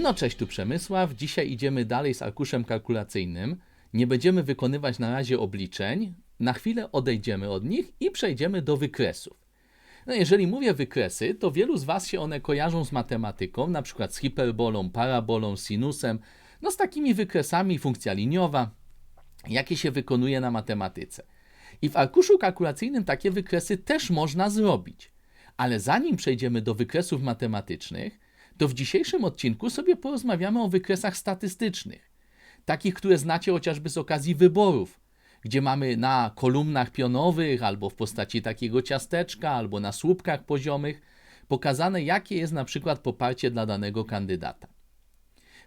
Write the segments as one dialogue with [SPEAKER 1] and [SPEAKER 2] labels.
[SPEAKER 1] No cześć, tu Przemysław. Dzisiaj idziemy dalej z arkuszem kalkulacyjnym. Nie będziemy wykonywać na razie obliczeń. Na chwilę odejdziemy od nich i przejdziemy do wykresów. No jeżeli mówię wykresy, to wielu z Was się one kojarzą z matematyką, na przykład z hiperbolą, parabolą, sinusem, no z takimi wykresami funkcja liniowa, jakie się wykonuje na matematyce. I w arkuszu kalkulacyjnym takie wykresy też można zrobić. Ale zanim przejdziemy do wykresów matematycznych, to w dzisiejszym odcinku sobie porozmawiamy o wykresach statystycznych. Takich, które znacie chociażby z okazji wyborów, gdzie mamy na kolumnach pionowych, albo w postaci takiego ciasteczka, albo na słupkach poziomych pokazane, jakie jest na przykład poparcie dla danego kandydata.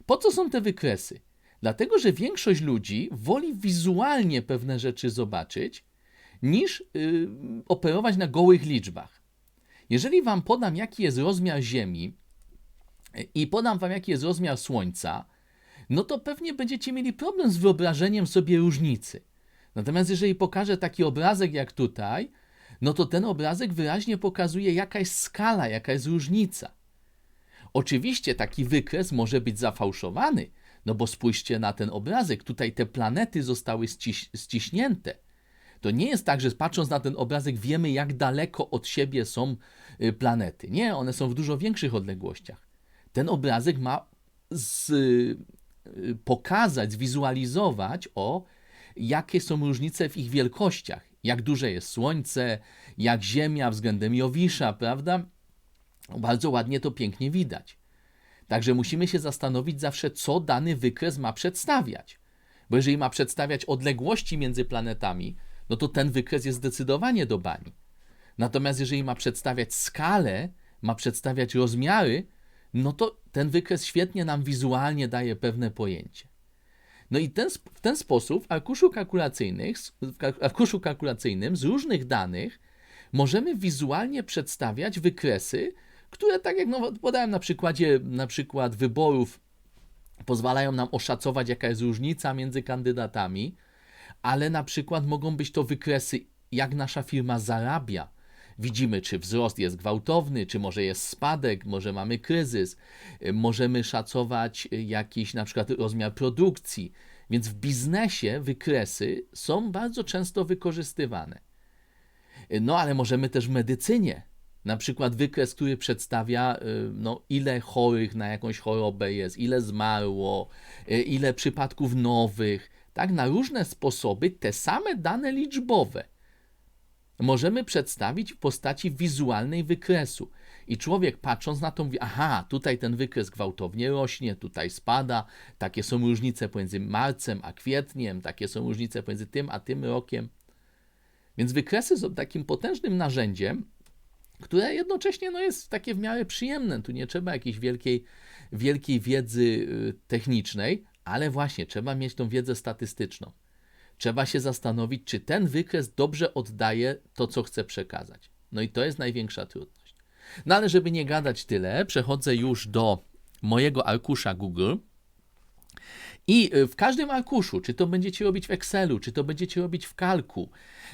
[SPEAKER 1] Po co są te wykresy? Dlatego, że większość ludzi woli wizualnie pewne rzeczy zobaczyć, niż yy, operować na gołych liczbach. Jeżeli Wam podam, jaki jest rozmiar Ziemi i podam Wam, jaki jest rozmiar Słońca, no to pewnie będziecie mieli problem z wyobrażeniem sobie różnicy. Natomiast jeżeli pokażę taki obrazek jak tutaj, no to ten obrazek wyraźnie pokazuje, jaka jest skala, jaka jest różnica. Oczywiście taki wykres może być zafałszowany, no bo spójrzcie na ten obrazek, tutaj te planety zostały ściś ściśnięte. To nie jest tak, że patrząc na ten obrazek wiemy, jak daleko od siebie są y, planety. Nie, one są w dużo większych odległościach. Ten obrazek ma z, y, pokazać, zwizualizować o jakie są różnice w ich wielkościach. Jak duże jest Słońce, jak Ziemia względem Jowisza, prawda? Bardzo ładnie to pięknie widać. Także musimy się zastanowić zawsze, co dany wykres ma przedstawiać. Bo jeżeli ma przedstawiać odległości między planetami, no to ten wykres jest zdecydowanie do bani. Natomiast jeżeli ma przedstawiać skalę, ma przedstawiać rozmiary, no to ten wykres świetnie nam wizualnie daje pewne pojęcie. No i ten, w ten sposób w arkuszu, kalkulacyjnych, w arkuszu kalkulacyjnym z różnych danych możemy wizualnie przedstawiać wykresy, które, tak jak no, podałem na przykładzie na przykład wyborów, pozwalają nam oszacować, jaka jest różnica między kandydatami, ale na przykład mogą być to wykresy, jak nasza firma zarabia. Widzimy, czy wzrost jest gwałtowny, czy może jest spadek, może mamy kryzys. Możemy szacować jakiś na przykład rozmiar produkcji. Więc w biznesie wykresy są bardzo często wykorzystywane. No ale możemy też w medycynie. Na przykład wykres, który przedstawia, no, ile chorych na jakąś chorobę jest, ile zmarło, ile przypadków nowych, tak, na różne sposoby te same dane liczbowe możemy przedstawić w postaci wizualnej wykresu. I człowiek patrząc na to mówi, aha, tutaj ten wykres gwałtownie rośnie, tutaj spada, takie są różnice pomiędzy marcem a kwietniem, takie są różnice pomiędzy tym a tym rokiem. Więc wykresy są takim potężnym narzędziem, które jednocześnie no, jest takie w miarę przyjemne. Tu nie trzeba jakiejś wielkiej, wielkiej wiedzy y, technicznej, ale właśnie trzeba mieć tą wiedzę statystyczną. Trzeba się zastanowić, czy ten wykres dobrze oddaje to, co chce przekazać. No i to jest największa trudność. No ale żeby nie gadać tyle, przechodzę już do mojego arkusza Google. I y, w każdym arkuszu, czy to będziecie robić w Excelu, czy to będziecie robić w kalku,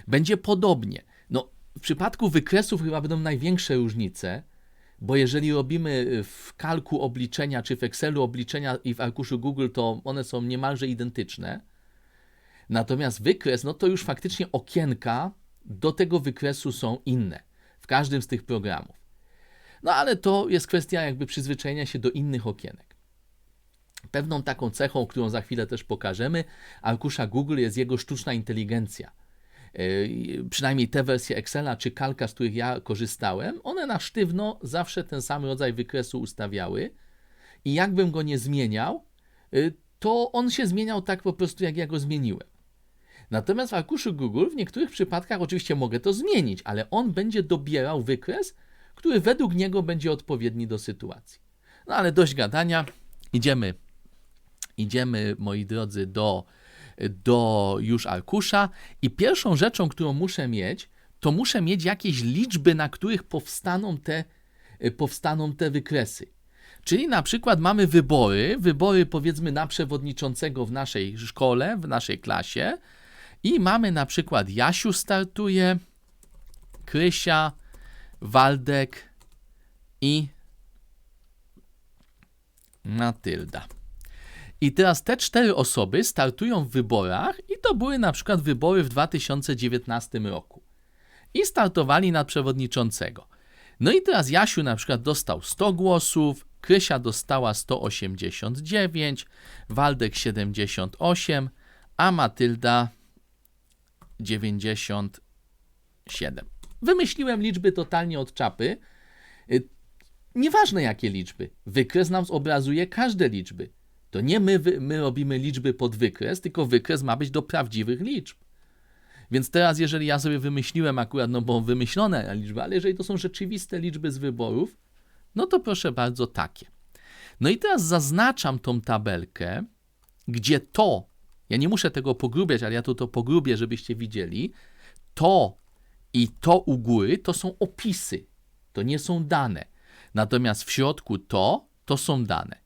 [SPEAKER 1] będzie podobnie. No, w przypadku wykresów chyba będą największe różnice, bo jeżeli robimy y, w kalku obliczenia, czy w Excelu obliczenia i w arkuszu Google, to one są niemalże identyczne. Natomiast wykres, no to już faktycznie okienka do tego wykresu są inne w każdym z tych programów. No ale to jest kwestia jakby przyzwyczajenia się do innych okienek. Pewną taką cechą, którą za chwilę też pokażemy, arkusza Google jest jego sztuczna inteligencja. Yy, przynajmniej te wersje Excela czy Kalka, z których ja korzystałem, one na sztywno zawsze ten sam rodzaj wykresu ustawiały i jakbym go nie zmieniał, yy, to on się zmieniał tak po prostu, jak ja go zmieniłem. Natomiast w arkuszu Google w niektórych przypadkach oczywiście mogę to zmienić, ale on będzie dobierał wykres, który według niego będzie odpowiedni do sytuacji. No ale dość gadania. Idziemy, idziemy moi drodzy, do, do już arkusza i pierwszą rzeczą, którą muszę mieć, to muszę mieć jakieś liczby, na których powstaną te, powstaną te wykresy. Czyli na przykład mamy wybory, wybory powiedzmy na przewodniczącego w naszej szkole, w naszej klasie, i mamy na przykład Jasiu startuje, Krysia, Waldek i Matylda. I teraz te cztery osoby startują w wyborach, i to były na przykład wybory w 2019 roku. I startowali na przewodniczącego. No i teraz Jasiu na przykład dostał 100 głosów, Krysia dostała 189, Waldek 78, a Matylda 97. Wymyśliłem liczby totalnie od czapy. Y, Nieważne jakie liczby. Wykres nam zobrazuje każde liczby. To nie my, my robimy liczby pod wykres, tylko wykres ma być do prawdziwych liczb. Więc teraz, jeżeli ja sobie wymyśliłem akurat, no bo wymyślone liczby, ale jeżeli to są rzeczywiste liczby z wyborów, no to proszę bardzo takie. No i teraz zaznaczam tą tabelkę, gdzie to, ja nie muszę tego pogrubiać, ale ja to, to pogrubię, żebyście widzieli, to i to u góry to są opisy, to nie są dane. Natomiast w środku to, to są dane.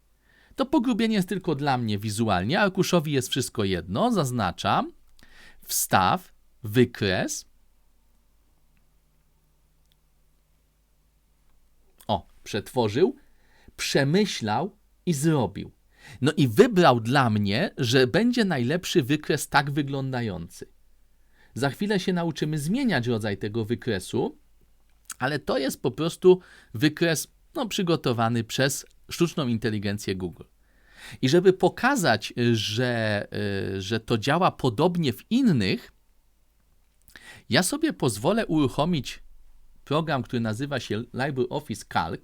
[SPEAKER 1] To pogrubienie jest tylko dla mnie wizualnie, arkuszowi jest wszystko jedno, zaznaczam, wstaw, wykres. O, przetworzył, przemyślał i zrobił. No i wybrał dla mnie, że będzie najlepszy wykres tak wyglądający. Za chwilę się nauczymy zmieniać rodzaj tego wykresu, ale to jest po prostu wykres no, przygotowany przez sztuczną inteligencję Google. I żeby pokazać, że, y, że to działa podobnie w innych, ja sobie pozwolę uruchomić program, który nazywa się LibreOffice Calc.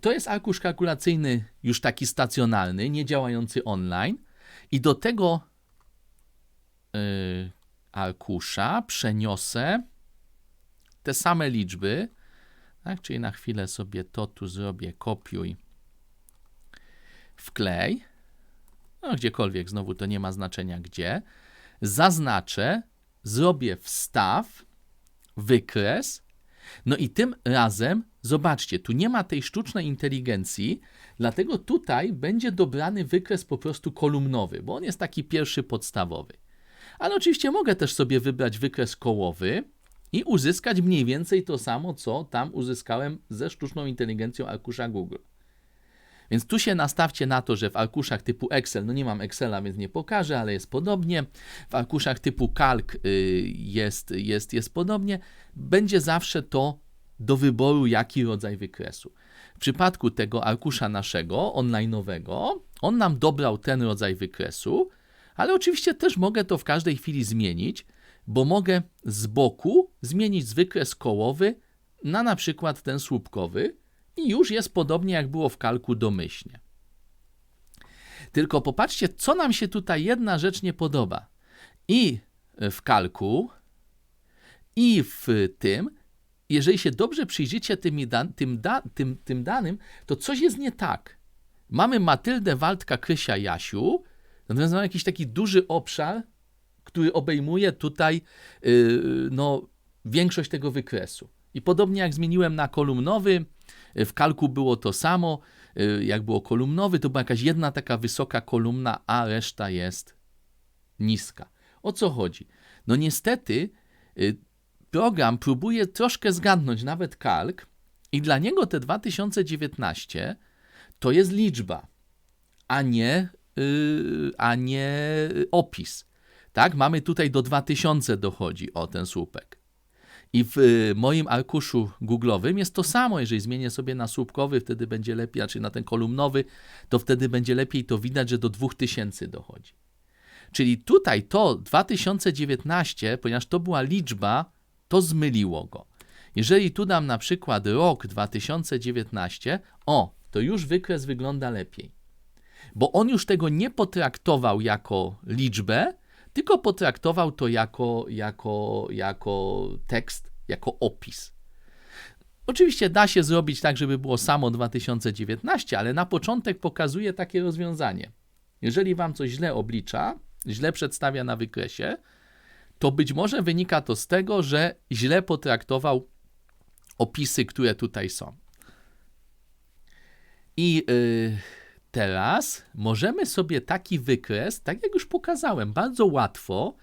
[SPEAKER 1] To jest arkusz kalkulacyjny już taki stacjonarny, nie działający online. I do tego y, arkusza przeniosę te same liczby, tak? czyli na chwilę sobie to tu zrobię, kopiuj, wklej, no gdziekolwiek, znowu to nie ma znaczenia gdzie, zaznaczę, zrobię wstaw, wykres, no i tym razem, zobaczcie, tu nie ma tej sztucznej inteligencji, dlatego tutaj będzie dobrany wykres po prostu kolumnowy, bo on jest taki pierwszy podstawowy. Ale oczywiście mogę też sobie wybrać wykres kołowy i uzyskać mniej więcej to samo, co tam uzyskałem ze sztuczną inteligencją arkusza Google. Więc tu się nastawcie na to, że w arkuszach typu Excel, no nie mam Excela, więc nie pokażę, ale jest podobnie. W arkuszach typu Calc y, jest, jest, jest podobnie. Będzie zawsze to do wyboru, jaki rodzaj wykresu. W przypadku tego arkusza naszego, online'owego, on nam dobrał ten rodzaj wykresu, ale oczywiście też mogę to w każdej chwili zmienić, bo mogę z boku zmienić wykres kołowy na na przykład ten słupkowy i już jest podobnie jak było w kalku domyślnie. Tylko popatrzcie, co nam się tutaj jedna rzecz nie podoba. I w kalku, i w tym, jeżeli się dobrze przyjrzycie tymi tym, da- tym, tym danym, to coś jest nie tak. Mamy Matyldę, Waldka, Krysia, Jasiu, natomiast mamy jakiś taki duży obszar, który obejmuje tutaj yy, no, większość tego wykresu. I podobnie jak zmieniłem na kolumnowy, w kalku było to samo. Yy, jak było kolumnowy, to była jakaś jedna taka wysoka kolumna, a reszta jest niska. O co chodzi? No niestety yy, program próbuje troszkę zgadnąć nawet kalk i dla niego te 2019 to jest liczba, a nie, yy, a nie opis. Tak, mamy tutaj do 2000 dochodzi o ten słupek. I w y, moim arkuszu Google'owym jest to samo. Jeżeli zmienię sobie na słupkowy, wtedy będzie lepiej, znaczy na ten kolumnowy, to wtedy będzie lepiej to widać, że do 2000 dochodzi. Czyli tutaj to 2019, ponieważ to była liczba, to zmyliło go. Jeżeli tu dam na przykład rok 2019, o, to już wykres wygląda lepiej. Bo on już tego nie potraktował jako liczbę, tylko potraktował to jako, jako, jako tekst, jako opis. Oczywiście da się zrobić tak, żeby było samo 2019, ale na początek pokazuje takie rozwiązanie. Jeżeli wam coś źle oblicza, źle przedstawia na wykresie, to być może wynika to z tego, że źle potraktował opisy, które tutaj są. I yy, teraz możemy sobie taki wykres, tak jak już pokazałem, bardzo łatwo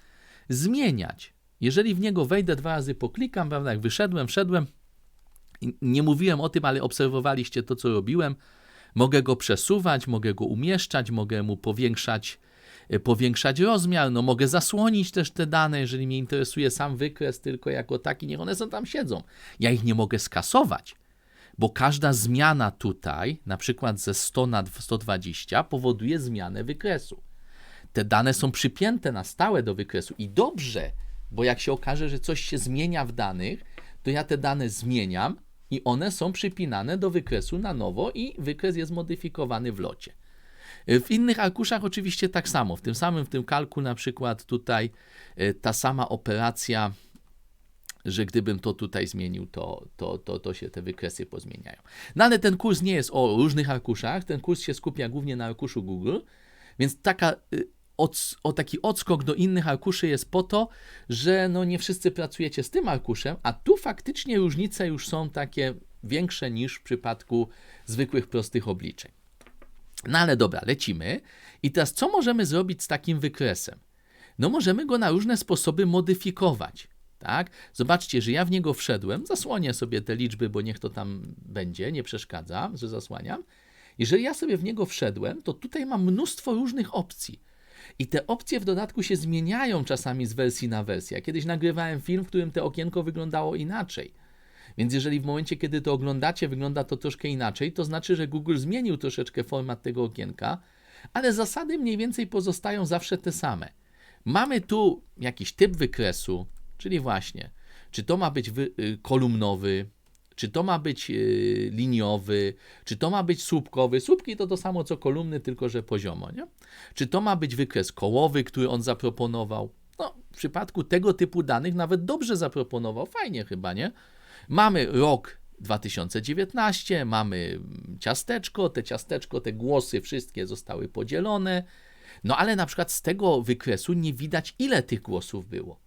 [SPEAKER 1] zmieniać. Jeżeli w niego wejdę dwa razy, poklikam, prawda, jak wyszedłem, wszedłem, nie mówiłem o tym, ale obserwowaliście to, co robiłem. Mogę go przesuwać, mogę go umieszczać, mogę mu powiększać, e, powiększać rozmiar, no mogę zasłonić też te dane, jeżeli mnie interesuje sam wykres tylko jako taki, niech one są tam siedzą. Ja ich nie mogę skasować, bo każda zmiana tutaj, na przykład ze 100 na 120, powoduje zmianę wykresu. Te dane są przypięte na stałe do wykresu i dobrze, bo jak się okaże, że coś się zmienia w danych, to ja te dane zmieniam i one są przypinane do wykresu na nowo i wykres jest modyfikowany w locie. W innych arkuszach oczywiście tak samo. W tym samym, w tym kalku na przykład tutaj e, ta sama operacja, że gdybym to tutaj zmienił, to, to, to, to się te wykresy pozmieniają. No ale ten kurs nie jest o różnych arkuszach, ten kurs się skupia głównie na arkuszu Google, więc taka y, od, o taki odskok do innych arkuszy jest po to, że no nie wszyscy pracujecie z tym arkuszem, a tu faktycznie różnice już są takie większe niż w przypadku zwykłych prostych obliczeń. No ale dobra, lecimy. I teraz co możemy zrobić z takim wykresem? No możemy go na różne sposoby modyfikować. Tak? Zobaczcie, że ja w niego wszedłem, zasłonię sobie te liczby, bo niech to tam będzie, nie przeszkadza, że zasłaniam. Jeżeli ja sobie w niego wszedłem, to tutaj mam mnóstwo różnych opcji. I te opcje w dodatku się zmieniają czasami z wersji na wersję. Kiedyś nagrywałem film, w którym to okienko wyglądało inaczej. Więc jeżeli w momencie, kiedy to oglądacie, wygląda to troszkę inaczej, to znaczy, że Google zmienił troszeczkę format tego okienka, ale zasady mniej więcej pozostają zawsze te same. Mamy tu jakiś typ wykresu, czyli właśnie, czy to ma być y, kolumnowy, czy to ma być y, liniowy, czy to ma być słupkowy. Słupki to to samo co kolumny, tylko że poziomo. Nie? Czy to ma być wykres kołowy, który on zaproponował? No, w przypadku tego typu danych nawet dobrze zaproponował, fajnie chyba, nie? Mamy rok 2019, mamy ciasteczko, te ciasteczko, te głosy wszystkie zostały podzielone, no ale na przykład z tego wykresu nie widać ile tych głosów było.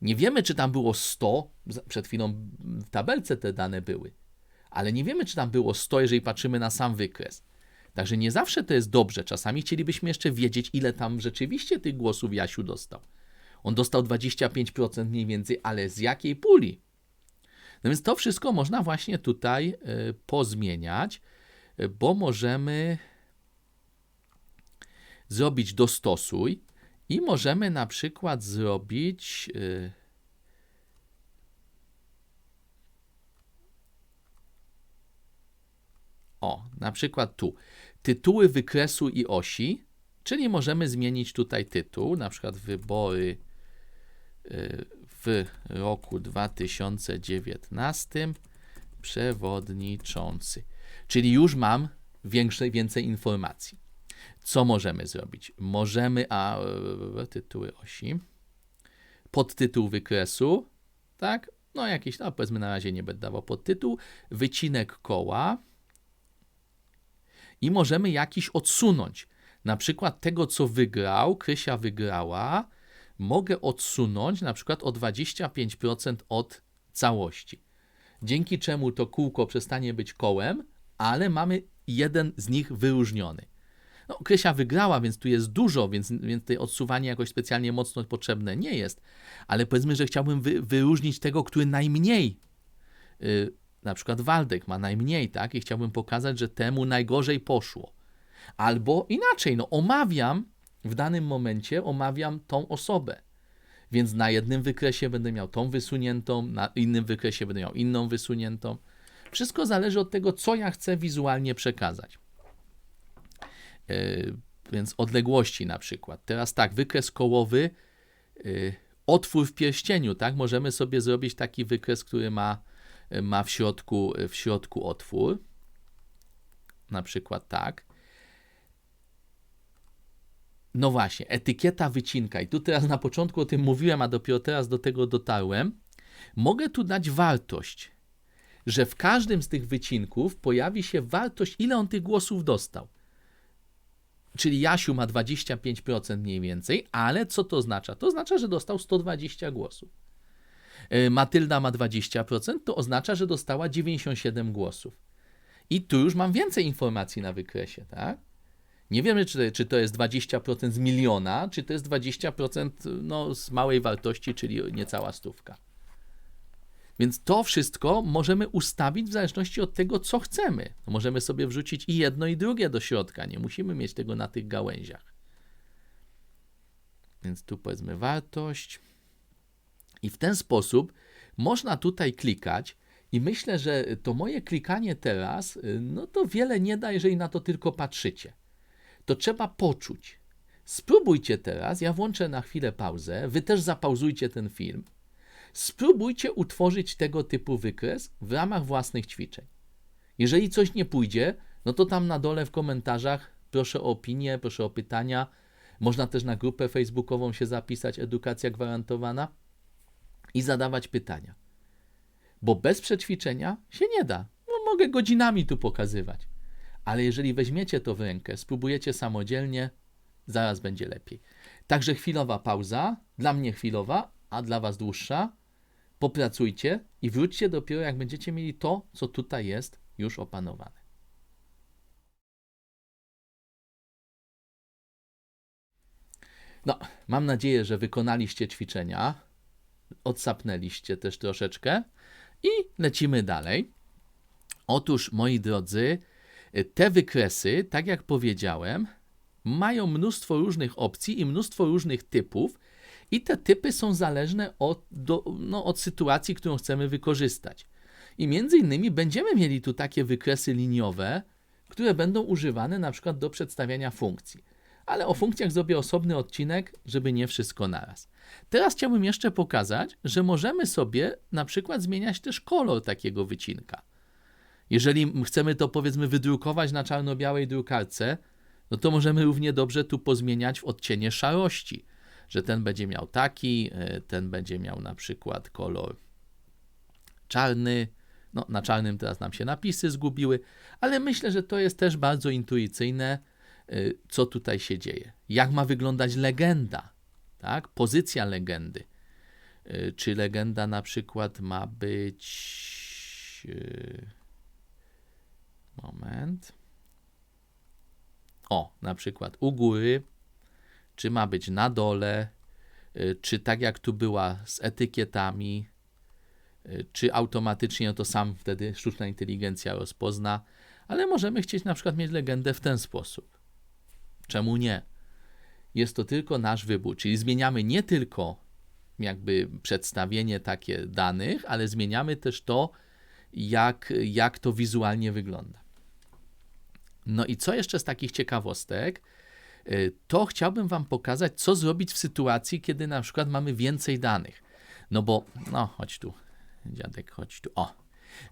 [SPEAKER 1] Nie wiemy, czy tam było 100, przed chwilą w tabelce te dane były, ale nie wiemy, czy tam było 100, jeżeli patrzymy na sam wykres. Także nie zawsze to jest dobrze. Czasami chcielibyśmy jeszcze wiedzieć, ile tam rzeczywiście tych głosów Jasiu dostał. On dostał 25% mniej więcej, ale z jakiej puli? No więc to wszystko można właśnie tutaj y, pozmieniać, y, bo możemy zrobić dostosuj i możemy na przykład zrobić y, o, na przykład tu tytuły wykresu i osi, czyli możemy zmienić tutaj tytuł, na przykład wybory w roku 2019 przewodniczący. Czyli już mam większe, więcej informacji. Co możemy zrobić? Możemy, a e, tytuły osi, podtytuł wykresu, tak? No jakiś, no powiedzmy na razie nie będę dawał podtytuł, wycinek koła i możemy jakiś odsunąć. Na przykład tego, co wygrał, Krysia wygrała, mogę odsunąć na przykład o 25% od całości. Dzięki czemu to kółko przestanie być kołem, ale mamy jeden z nich wyróżniony. No, Krysia wygrała, więc tu jest dużo, więc, więc tutaj odsuwanie jakoś specjalnie mocno potrzebne nie jest. Ale powiedzmy, że chciałbym wy, wyróżnić tego, który najmniej, yy, na przykład Waldek ma najmniej, tak? I chciałbym pokazać, że temu najgorzej poszło. Albo inaczej, no omawiam w danym momencie omawiam tą osobę. Więc na jednym wykresie będę miał tą wysuniętą, na innym wykresie będę miał inną wysuniętą. Wszystko zależy od tego, co ja chcę wizualnie przekazać. Yy, więc odległości na przykład. Teraz tak, wykres kołowy, yy, otwór w pierścieniu, tak? Możemy sobie zrobić taki wykres, który ma, ma w, środku, w środku otwór. Na przykład tak. No właśnie, etykieta wycinka. I tu teraz na początku o tym mówiłem, a dopiero teraz do tego dotarłem. Mogę tu dać wartość, że w każdym z tych wycinków pojawi się wartość, ile on tych głosów dostał. Czyli Jasiu ma 25% mniej więcej, ale co to oznacza? To oznacza, że dostał 120 głosów. E, Matylda ma 20%, to oznacza, że dostała 97 głosów. I tu już mam więcej informacji na wykresie, tak? Nie wiemy, czy, czy to jest 20% z miliona, czy to jest 20% no, z małej wartości, czyli niecała stówka. Więc to wszystko możemy ustawić w zależności od tego, co chcemy. Możemy sobie wrzucić i jedno, i drugie do środka. Nie musimy mieć tego na tych gałęziach. Więc tu powiedzmy wartość. I w ten sposób można tutaj klikać. I myślę, że to moje klikanie teraz, y, no to wiele nie da, jeżeli na to tylko patrzycie. To trzeba poczuć. Spróbujcie teraz, ja włączę na chwilę pauzę, wy też zapauzujcie ten film. Spróbujcie utworzyć tego typu wykres w ramach własnych ćwiczeń. Jeżeli coś nie pójdzie, no to tam na dole w komentarzach proszę o opinię, proszę o pytania. Można też na grupę facebookową się zapisać, edukacja gwarantowana i zadawać pytania. Bo bez przećwiczenia się nie da. No, mogę godzinami tu pokazywać. Ale jeżeli weźmiecie to w rękę, spróbujecie samodzielnie, zaraz będzie lepiej. Także chwilowa pauza, dla mnie chwilowa, a dla Was dłuższa. Popracujcie i wróćcie dopiero, jak będziecie mieli to, co tutaj jest już opanowane. No, mam nadzieję, że wykonaliście ćwiczenia, odsapnęliście też troszeczkę i lecimy dalej. Otóż, moi drodzy, te wykresy, tak jak powiedziałem, mają mnóstwo różnych opcji i mnóstwo różnych typów, i te typy są zależne od, do, no, od sytuacji, którą chcemy wykorzystać. I między innymi będziemy mieli tu takie wykresy liniowe, które będą używane na przykład do przedstawiania funkcji. Ale o funkcjach zrobię osobny odcinek, żeby nie wszystko naraz. Teraz chciałbym jeszcze pokazać, że możemy sobie na przykład zmieniać też kolor takiego wycinka. Jeżeli chcemy to powiedzmy wydrukować na czarno-białej drukarce, no to możemy równie dobrze tu pozmieniać w odcienie szarości, że ten będzie miał taki, e, ten będzie miał na przykład kolor czarny. No, na czarnym teraz nam się napisy zgubiły, ale myślę, że to jest też bardzo intuicyjne, e, co tutaj się dzieje. Jak ma wyglądać legenda, tak? Pozycja legendy. E, czy legenda na przykład ma być. Moment. O, na przykład u góry, czy ma być na dole, y, czy tak jak tu była z etykietami, y, czy automatycznie to sam wtedy sztuczna inteligencja rozpozna, ale możemy chcieć na przykład mieć legendę w ten sposób. Czemu nie? Jest to tylko nasz wybór, czyli zmieniamy nie tylko jakby przedstawienie takie danych, ale zmieniamy też to, jak, jak to wizualnie wygląda. No i co jeszcze z takich ciekawostek? Y, to chciałbym Wam pokazać, co zrobić w sytuacji, kiedy na przykład mamy więcej danych. No bo, no chodź tu, dziadek, chodź tu. O,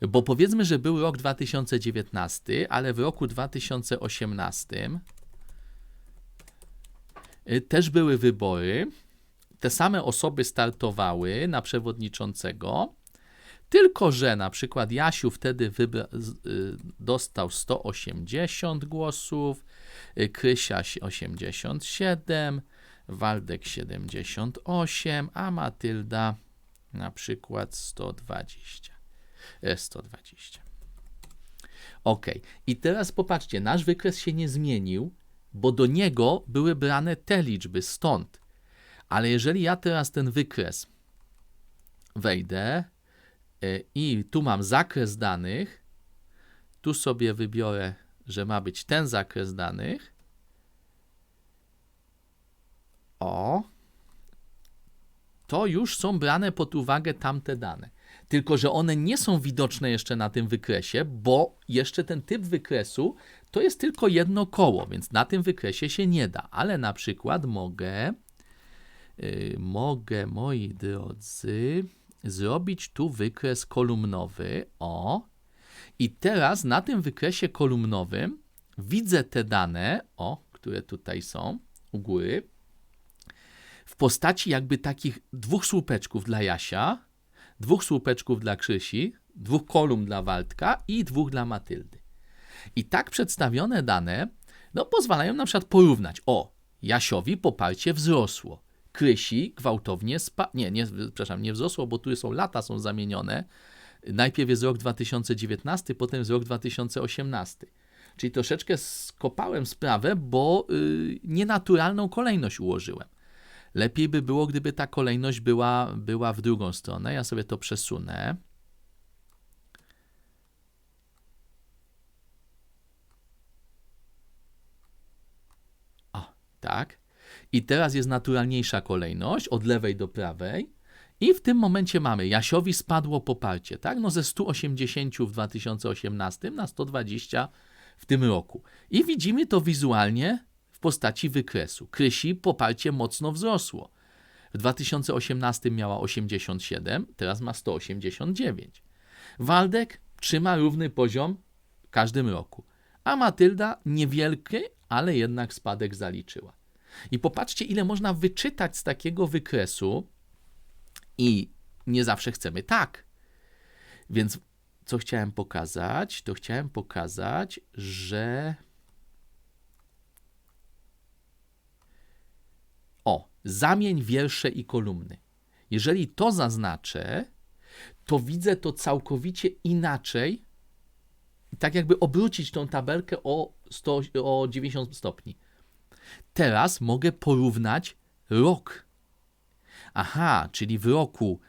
[SPEAKER 1] bo powiedzmy, że był rok 2019, ale w roku 2018 y, też były wybory. Te same osoby startowały na przewodniczącego. Tylko, że na przykład Jasiu wtedy y, dostał 180 głosów, y, Krysia 87, Waldek 78, a Matylda na przykład 120. 120. Ok, i teraz popatrzcie, nasz wykres się nie zmienił, bo do niego były brane te liczby stąd. Ale jeżeli ja teraz ten wykres wejdę, i tu mam zakres danych, tu sobie wybiorę, że ma być ten zakres danych. O, to już są brane pod uwagę tamte dane. Tylko, że one nie są widoczne jeszcze na tym wykresie, bo jeszcze ten typ wykresu to jest tylko jedno koło, więc na tym wykresie się nie da. Ale na przykład mogę, yy, mogę, moi drodzy, zrobić tu wykres kolumnowy. O. I teraz na tym wykresie kolumnowym widzę te dane, o, które tutaj są u góry, w postaci jakby takich dwóch słupeczków dla Jasia, dwóch słupeczków dla Krzysi, dwóch kolumn dla Waldka i dwóch dla Matyldy. I tak przedstawione dane no, pozwalają na przykład porównać. O, Jasiowi poparcie wzrosło. Krysi gwałtownie spadł. Nie, nie, przepraszam, nie wzrosło, bo tu są lata, są zamienione. Najpierw jest rok 2019, potem jest rok 2018. Czyli troszeczkę skopałem sprawę, bo y, nienaturalną kolejność ułożyłem. Lepiej by było, gdyby ta kolejność była, była w drugą stronę. Ja sobie to przesunę. O, tak. I teraz jest naturalniejsza kolejność od lewej do prawej. I w tym momencie mamy, Jasiowi spadło poparcie, tak? No ze 180 w 2018 na 120 w tym roku. I widzimy to wizualnie w postaci wykresu. Krysi poparcie mocno wzrosło. W 2018 miała 87, teraz ma 189. Waldek trzyma równy poziom w każdym roku. A Matylda niewielki, ale jednak spadek zaliczyła. I popatrzcie, ile można wyczytać z takiego wykresu, i nie zawsze chcemy tak. Więc co chciałem pokazać? To chciałem pokazać, że. O, zamień wiersze i kolumny. Jeżeli to zaznaczę, to widzę to całkowicie inaczej. Tak jakby obrócić tą tabelkę o, 100, o 90 stopni. Teraz mogę porównać rok. Aha, czyli w roku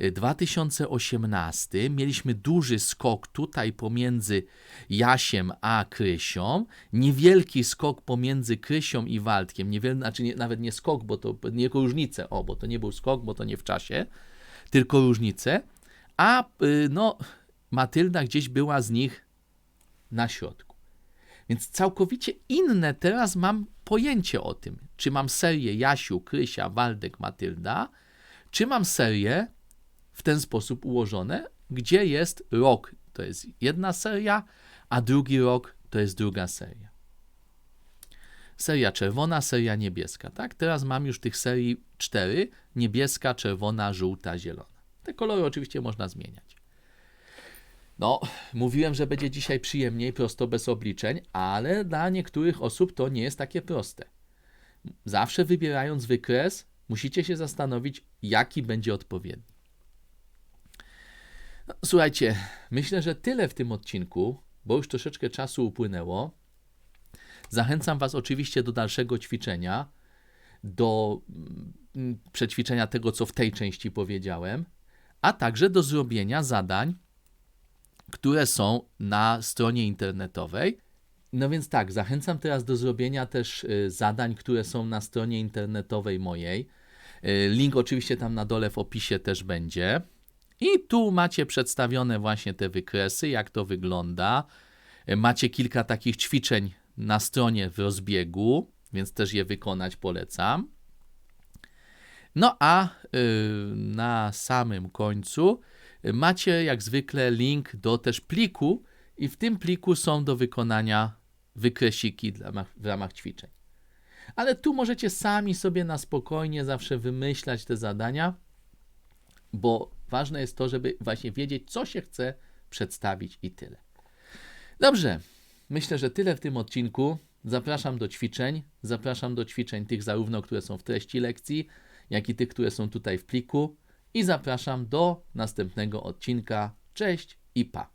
[SPEAKER 1] y, 2018 mieliśmy duży skok tutaj pomiędzy Jasiem a Krysią, niewielki skok pomiędzy Krysią i Waldkiem, niewiel, znaczy nie, nawet nie skok, bo to nie różnicę, o, bo to nie był skok, bo to nie w czasie, tylko różnicę, a y, no, Matylda gdzieś była z nich na środku. Więc całkowicie inne teraz mam pojęcie o tym, czy mam serię Jasiu, Krysia, Waldek, Matylda, czy mam serię w ten sposób ułożone, gdzie jest rok, to jest jedna seria, a drugi rok to jest druga seria. Seria czerwona, seria niebieska, tak? Teraz mam już tych serii cztery, niebieska, czerwona, żółta, zielona. Te kolory oczywiście można zmieniać. No, mówiłem, że będzie dzisiaj przyjemniej, prosto, bez obliczeń, ale dla niektórych osób to nie jest takie proste. Zawsze wybierając wykres, musicie się zastanowić, jaki będzie odpowiedni. No, słuchajcie, myślę, że tyle w tym odcinku, bo już troszeczkę czasu upłynęło. Zachęcam Was oczywiście do dalszego ćwiczenia, do mm, przećwiczenia tego, co w tej części powiedziałem, a także do zrobienia zadań które są na stronie internetowej. No więc tak, zachęcam teraz do zrobienia też y, zadań, które są na stronie internetowej mojej. Y, link oczywiście tam na dole w opisie też będzie. I tu macie przedstawione właśnie te wykresy, jak to wygląda. Y, macie kilka takich ćwiczeń na stronie w rozbiegu, więc też je wykonać polecam. No a na samym końcu macie jak zwykle link do też pliku i w tym pliku są do wykonania wykresiki w ramach ćwiczeń. Ale tu możecie sami sobie na spokojnie zawsze wymyślać te zadania, bo ważne jest to, żeby właśnie wiedzieć, co się chce przedstawić i tyle. Dobrze, myślę, że tyle w tym odcinku. Zapraszam do ćwiczeń. Zapraszam do ćwiczeń tych zarówno, które są w treści lekcji, jak i tych, które są tutaj w pliku i zapraszam do następnego odcinka. Cześć i pa!